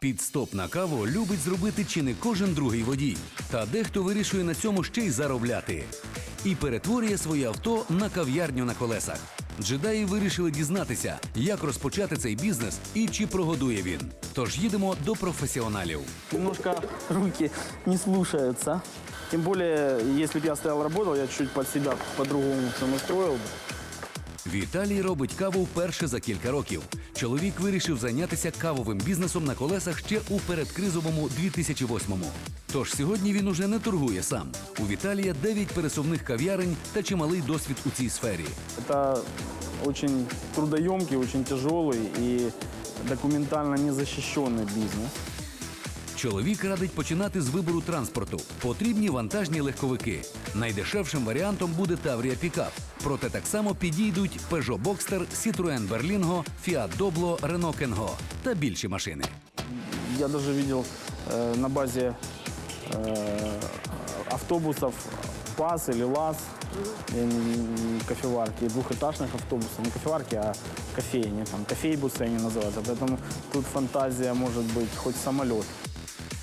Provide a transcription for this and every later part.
Підстоп на каву любить зробити чи не кожен другий водій. Та дехто вирішує на цьому ще й заробляти. І перетворює своє авто на кав'ярню на колесах. Джедаї вирішили дізнатися, як розпочати цей бізнес і чи прогодує він. Тож їдемо до професіоналів. Немножко руки не слушаются. Тем более, если бы я стоял работал, я чуть под себя по-другому все настроил. бы. Віталій робить каву вперше за кілька років. Чоловік вирішив зайнятися кавовим бізнесом на колесах ще у передкризовому 2008-му. Тож сьогодні він уже не торгує сам. У Віталія 9 пересувних кав'ярень та чималий досвід у цій сфері. Это очень трудоемкий, очень тяжелый и документально незащищенный бизнес. Чоловік радить починати з вибору транспорту. Потрібні вантажні легковики. Найдешевшим варіантом буде Таврія Пікап. Проте так само підійдуть Peugeot Boxster, Citroën Berlingo, Fiat Doblo, Renault Kengo та більші машини. Я даже видел э, на базе э, автобусов ПАС или ЛАЗ, я не- не- кофеварки, двухэтажных автобусов, не кофеварки, а кофейни, там, кофейбусы они называются. Поэтому тут фантазия может быть хоть самолет.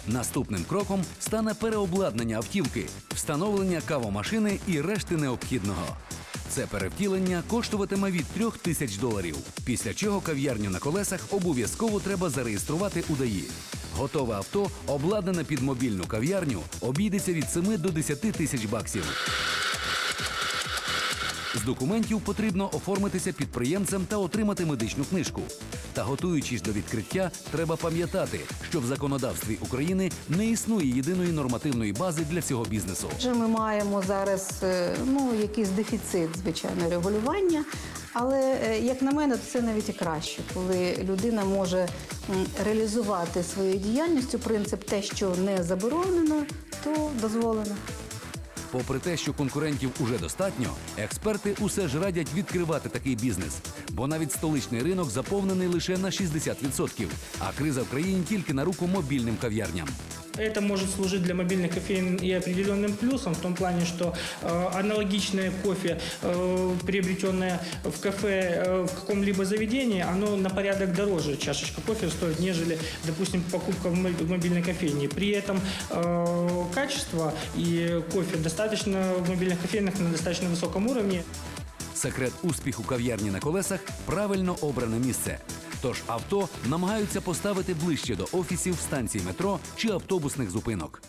Наступним кроком стане переобладнання автівки, встановлення кавомашини і решти необхідного. Це перевтілення коштуватиме від трьох тисяч доларів. Після чого кав'ярню на колесах обов'язково треба зареєструвати у ДАІ. Готове авто, обладнане під мобільну кав'ярню, обійдеться від 7 до 10 тисяч баксів. З документів потрібно оформитися підприємцем та отримати медичну книжку. Та готуючись до відкриття, треба пам'ятати, що в законодавстві України не існує єдиної нормативної бази для цього бізнесу. Ми маємо зараз е, ну, якийсь дефіцит, звичайно, регулювання. Але, е, як на мене, це навіть і краще, коли людина може реалізувати своєю діяльністю принцип те, що не заборонено, то дозволено. Попри те, що конкурентів уже достатньо, експерти усе ж радять відкривати такий бізнес, бо навіть столичний ринок заповнений лише на 60%, а криза в країні тільки на руку мобільним кав'ярням. Это может служить для мобильных кофеин и определенным плюсом в том плане, что э, аналогичное кофе, э, приобретенное в кафе э, в каком-либо заведении, оно на порядок дороже чашечка кофе стоит, нежели, допустим, покупка в мо- в мобильной кофейне. При этом э, качество и кофе достаточно в мобильных кофейнах на достаточно высоком уровне. Секрет успіху кав'ярні на колесах правильно обране місце. Тож авто намагаються поставити ближче до офісів, станцій метро чи автобусних зупинок.